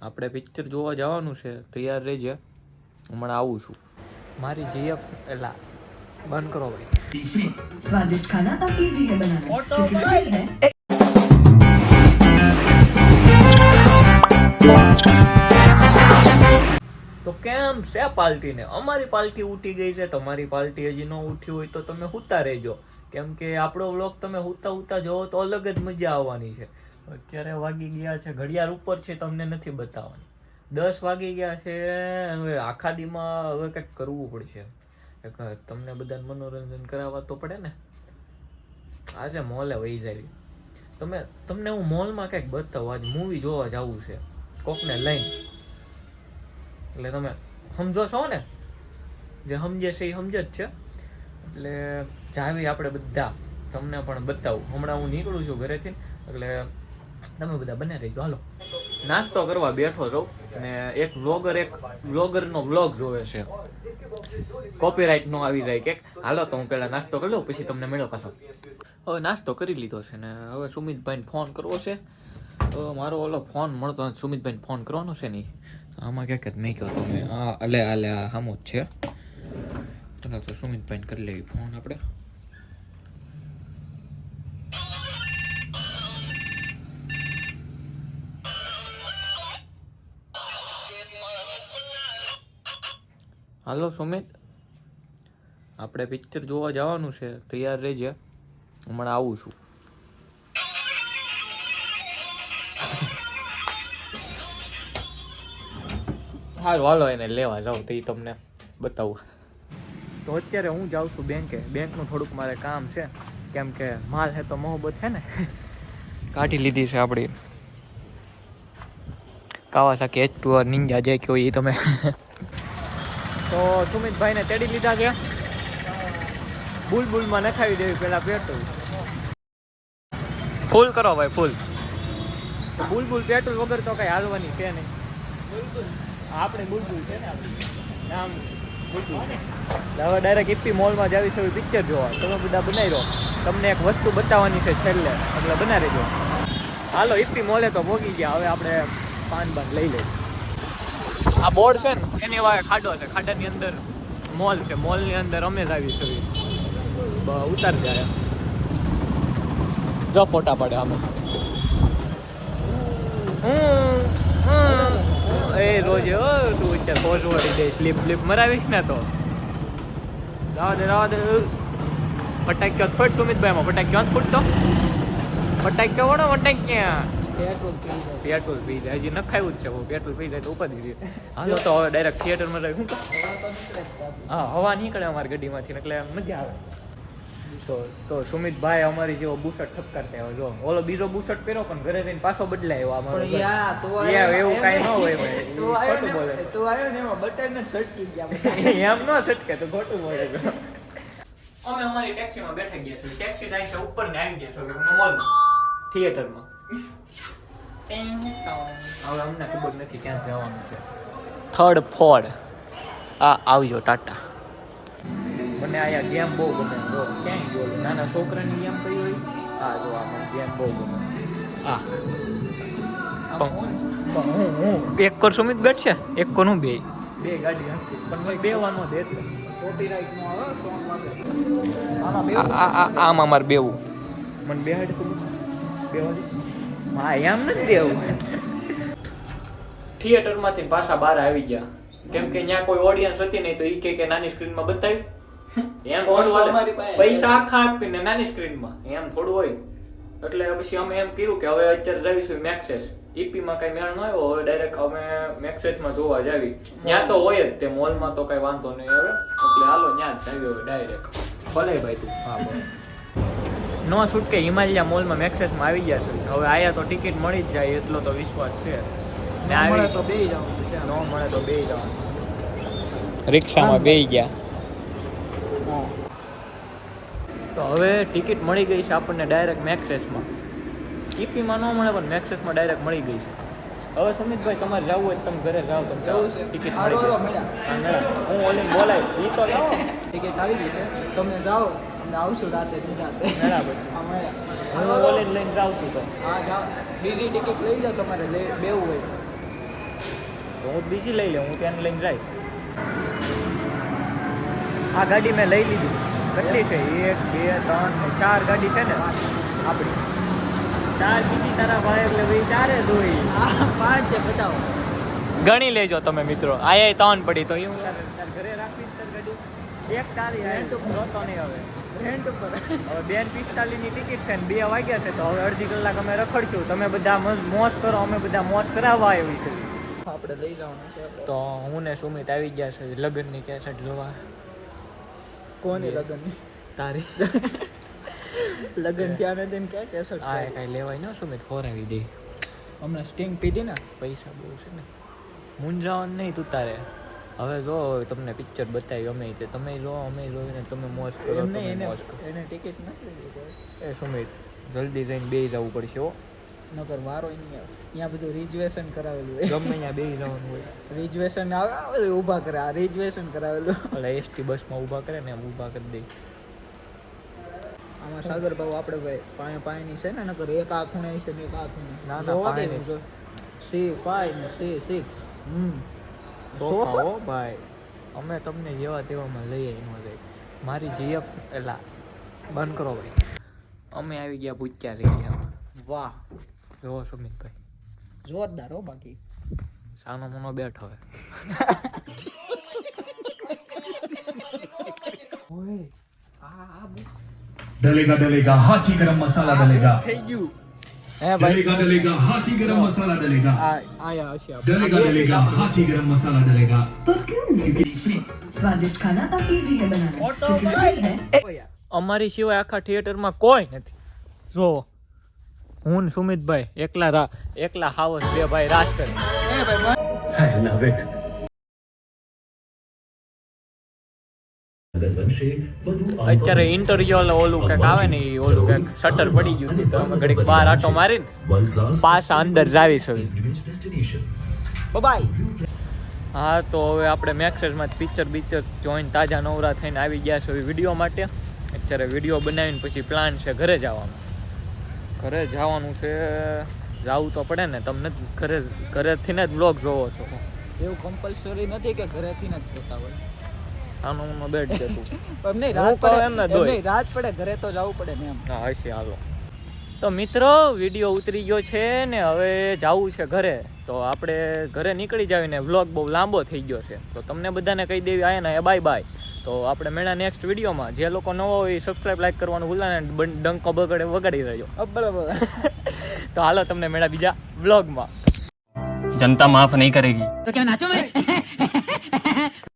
આપણે પિક્ચર જોવા જવાનું છે તૈયાર રહેજે હમણાં આવું છું મારી જીએફ એલા બંધ કરો ભાઈ स्वादिष्ट खाना अब इजी है बनाना क्योंकि फ्री है તો કેમ છે પાર્ટીને અમારી પાર્ટી ઉઠી ગઈ છે તમારી પાર્ટી હજી ન ઉઠી હોય તો તમે હુતા રહેજો કેમ કે આપણો વ્લોગ તમે હુતા હુતા જોવો તો અલગ જ મજા આવવાની છે અત્યારે વાગી ગયા છે. ઘડિયાળ ઉપર છે તમને નથી બતાવવાની. દસ વાગી ગયા છે. હવે આખા દીમાં હવે કંઈક કરવું પડશે. તમને બધાને મનોરંજન કરાવવા તો પડે ને. આજે મોલે વહી જાવી. તમે, તમને હું મોલમાં કંઈક બતાવું. આજ મૂવી જોવા જવું છે. કોકને લઈને. એટલે તમે સમજો છો ને? જે સમજે છે એ સમજે જ છે. એટલે જાવી આપણે બધા. તમને પણ બતાવું. હમણાં હું નીકળું છું ઘરેથી. એટલે તમે બધા બને રહીજો. હાલો. નાસ્તો કરવા બેઠો છો અને એક વ્લોગર એક વ્લોગરનો વ્લોગ જોવે છે. કોપીરાઇટ નો આવી જાય કે. હાલો, તો હું પહેલાં નાસ્તો કરી લઉં, પછી તમને મળ્યો પાછો. હવે નાસ્તો કરી લીધો છે ને. હવે સુમિતભાઈને ફોન કરવો છે. તો મારો ઓલો ફોન મળતો સુમિતભાઈને ફોન કરવાનો છે નહીં આમાં ક્યાંક જ મેં કહો તમે આ, અલે અલે સામો જ છે. ચાલો તો સુમિતભાઈને કરી લેવી ફોન આપણે. હાલો સુમિત. આપણે પિક્ચર જોવા જવાનું છે. તૈયાર રહેજે. હમણાં આવું છું. સારું હાલો એને લેવા જાઉં તો એ તમને બતાવું. તો અત્યારે હું જાઉં છું બેંકે બેંકનું થોડુંક મારે કામ છે. કેમ કે માલ હે તો મોહબત છે ને. કાઢી લીધી છે આપણી કાવાસાકી એચ ટુ નિંજા જે કહો એ તમે. તો સુમિતભાઈને તેડી લીધા છે. બુલબુલમાં નખાવી દેવી પેલા પેટ્રોલ. ફૂલ કરો ભાઈ ફૂલ. બુલબુલ પેટ્રોલ વગર તો કઈ હાલવાની છે નહીં. આપણે બુલબુલ છે ને આપણે? નામ બુલબુલ. હવે ડાયરેક્ટ ઇપ્પી મોલમાં જાવી છે પિક્ચર જોવા. તમે બધા બનાવી રહો તમને એક વસ્તુ બતાવવાની છે છેલ્લે. એટલે બનાવી દો. હાલો ઇપ્પી મોલે તો ભોગી ગયા. હવે આપણે પાન બાન લઈ લઈએ. આ બોર્ડ છે ને, એની વાગે ખાડો છે, ખાડાની અંદર મોલ છે, મોલની અંદર અમે જ આવી છે બ- ઉતાર જાય જો ફોટા પડે અમે. એ રોજે ઓ, તું અત્યારે પોઝ વળી દે, સ્લીપ સ્લીપ મરાવીશ ને તો. રાવા દે રાવા દે ફટાક્યો ફટ સુમિતભાઈમાં ફટાક્યો ફૂટતો. ફટાક્યો વડો ફટાક્યા પેટ્રોલ પી જાય હજી નખાયું જ છે. હું પેટ્રોલ પી જાય તો ઉપાધી દે હાલો. તો હવે ડાયરેક્ટ થિયેટરમાં શું હા હવા નીકળે અમારી ગાડીમાંથી એટલે મજા આવે. તો તો સુમિતભાઈ અમારી જેવો બુશર્ટ ઠપકારતા આવ્યો જો ઓલો બીજો બુશર્ટ પહેરો પણ ઘરે જઈને પાછો બદલાય આવ્યો અમારો તો એવું કાંઈ ન હોય ભાઈ. તો ઈ આવ્યો ખોટું બોલે. ને તો આવ્યો ને એમાં બટન ને સટકી ગયા એમ ન છટકે તો ખોટું બોલે. અમે અમારી ટેક્સીમાં બેઠા ગયા છીએ. ટેક્સી જાય છે ઉપર ને આવી ગયા છે મોલમાં થિયેટરમાં હવે અમને ખબર નથી ક્યાં જવાનું છે થર્ડ ફોર્ડ આ આવજો ટાટા મને આયા ગેમ બહુ ગમે. જો ક્યાંય ગયો? નાના છોકરાની ગેમ કઈ હોય? આ જો આ મને ગેમ બહુ ગમે. આ પણ પણ હું હું. એક કોર સુમિત બેઠશે એક કોર હું બે? બે ગાડી હંસી પણ ભાઈ બે વાનો દે એટલે. Copyright નો આવે સોંગ વાગે. આમાં બે આ આ આમ અમાર બેવું. મને બે હાડ તું બેવાની હા એમ નથી દેવું. થિયેટરમાંથી પાછા બહાર આવી ગયા. કેમ કે ત્યાં કોઈ ઓડિયન્સ હતી નહીં તો ઈ કે કે નાની સ્ક્રીનમાં બતાવી એમ થોડું. પૈસા. આખા આપીને નાની સ્ક્રીનમાં એમ થોડું હોય. એટલે પછી અમે એમ કર્યું કે હવે અત્યારે જઈશું મેક્સેસ ઈપીમાં કઈ મેળ ન આવ્યો હવે ડાયરેક્ટ અમે મેક્સેસમાં જોવા જાવી. ત્યાં તો હોય જ તે મોલમાં તો કઈ વાંધો નહીં હવે. એટલે હાલો ત્યાં જ જાવી હવે ડાયરેક્ટ ભલે ભાઈ તું. હા નો છૂટકે હિમાલયા મોલમાં મેક્સેસમાં આવી ગયા છે. હવે આયા તો ટિકિટ મળી જ જાય એટલો તો વિશ્વાસ છે. ને આવી તો બેય જવાનું છે ન મળે તો બે જવાનું. રિક્ષામાં બે ગયા. હા. તો હવે ટિકિટ મળી ગઈ છે આપણને ડાયરેક્ટ મેક્સેસમાં. ટીપીમાં ન મળે પણ મેક્સેસમાં ડાયરેક્ટ મળી ગઈ છે. હવે સમિતભાઈ તમારે જવું હોય તો તમે ઘરે જાઓ તમે જાઓ. જવું છે. ટિકિટ મળી ગઈ. હા, ઓલી બોલાય એ તો જાઓ. ટિકિટ આવી ગઈ છે. તમે જાઓ. અમે આવશું રાતે નિરાતે પછી હા. હું હાલો, લઈને જાઉં છું તો. હા જાઓ. બીજી ટિકિટ લઈ જાઓ તમારે લે બેવું હોય તો. હું બીજી લઈ લે હું ત્યાં લઈને જાય. આ ગાડી મેં લઈ લીધી. કેટલી છે? એક બે ત્રણ ચાર ગાડી છે ને. આપણી. ચાર બીજી તારા ભાઈ એટલે ભાઈ ચારે જ આ પાંચ છે બતાવો. ગણી લેજો તમે મિત્રો. આયા ત્રણ પડી તો. હું તારે તારે ઘરે રાખીશ ગાડી. એક તારી તો. રોતો નહીં હવે. રેન્ટ ઉપર. હવે બેન પિસ્તાલીસની ટિકિટ છે ને બે વાગ્યા છે તો હવે અડધી કલાક અમે રખડશું. તમે બધા મોજ- કરો અમે બધા મોજ કરાવવા આવી છે. આપણે લઈ જવાનું છે તો હું ને સુમિત આવી ગયા છે લગ્નની કેસેટ જોવા. કોની લગ્નની? તારી. લગ્ન ત્યાં નથી ને ક્યાં કેસેટ હા કાંઈ લેવાય ન સુમિત ખોરાવી દે. હમણાં સ્ટિંગ પીધી ને? પૈસા બહુ છે ને. મૂંઝાવાનું નહીં તું તારે. હવે જો તમને પિક્ચર બતાવી અમે તે તમે જો અમે જોઈને તમે મોજ કરો તમે મોજ કરો. એને ટિકિટ નથી એ સુમિત જલ્દી જઈને બે જવું પડશે હો. નકર વારો નહીં આવે. ત્યાં બધું રિઝર્વેશન કરાવેલું હોય. ગમે ત્યાં બે જવાનું હોય. રિઝર્વેશન આવે આવે ઊભા કરે. આ રિઝર્વેશન કરાવેલું. એટલે એસટી બસમાં ઊભા કરે ને ઊભા કરી દે. આમાં સાગર ભાવ આપણે ભાઈ પાણી પાણીની છે ને નકર એક આ ખૂણે છે ને એક આ ખૂણે ના, ના, પાણી સી ફાઈવ સી સિક્સ હમ. સોફા? ભાઈ. અમે તમને જેવા તેવામાં લઈ આવીને ભાઈ મારી જીએફ એલા બંધ કરો ભાઈ. અમે આવી ગયા ભૂચ્યા રહી ગયા. વાહ. જો સુમિતભાઈ જોરદાર હો બાકી. સાનો મોનો બેઠો હવે ડલેગા ડલેગા હાથી ગરમ મસાલા ડલેગા થઈ ગયું. डलेगा डलेगा हाथी गरम मसाला डलेगा આ આયા હશે આપણે. डलेगा डलेगा हाथी गरम मसाला डलेगा पर क्यों नहीं स्वादिष्ट खाना अब इजी है बनाना क्योंकि फ्री है ઓ યાર અમારી સિવાય આખા થિયેટરમાં કોઈ નથી જો હું ને સુમિતભાઈ એકલા રા એકલા હાવસ બે ભાઈ રાજ કરે એ ભાઈ I અત્યારે ઇન્ટરવ્યુ ઓલું કંઈક આવે ને એ ઓલું કંઈક શટર પડી ગયું હતું તો અમે ઘડીક બહાર આટો મારીને પાછા અંદર જાવી છે. બાય હા તો હવે આપણે મેક્સેસમાં પિક્ચર પિક્ચર જોઈન તાજા નવરા થઈને આવી ગયા છે વીડિયો માટે. અત્યારે વીડિયો બનાવીને પછી પ્લાન છે ઘરે જવાનું. ઘરે જવાનું છે જવું તો પડે ને તમને ઘરે ઘરેથી ને જ બ્લોગ જોવો છો. એવું કમ્પલસરી નથી કે ઘરેથી જ જોતા હોય. સાનું બેડ છે તું એમ નહીં રાત પડે એમ નહીં રાત પડે ઘરે તો જવું પડે ને એમ. હા હશે હાલો. તો મિત્રો વીડિયો ઉતરી ગયો છે ને હવે જવું છે ઘરે. તો આપણે ઘરે નીકળી જાવીને વ્લોગ બહુ લાંબો થઈ ગયો છે. તો તમને બધાને કહી દેવી આયા ને એ બાય બાય. તો આપણે મેળા નેક્સ્ટ વિડીયોમાં. જે લોકો નવો હોય એ સબસ્ક્રાઈબ લાઈક કરવાનું ભૂલતા ને ડંકો બગડે વગાડી રહ્યો બરાબર. તો હાલો તમને મેળા બીજા વ્લોગમાં. જનતા માફ નહીં કરેગી. તો ક્યાં નાચો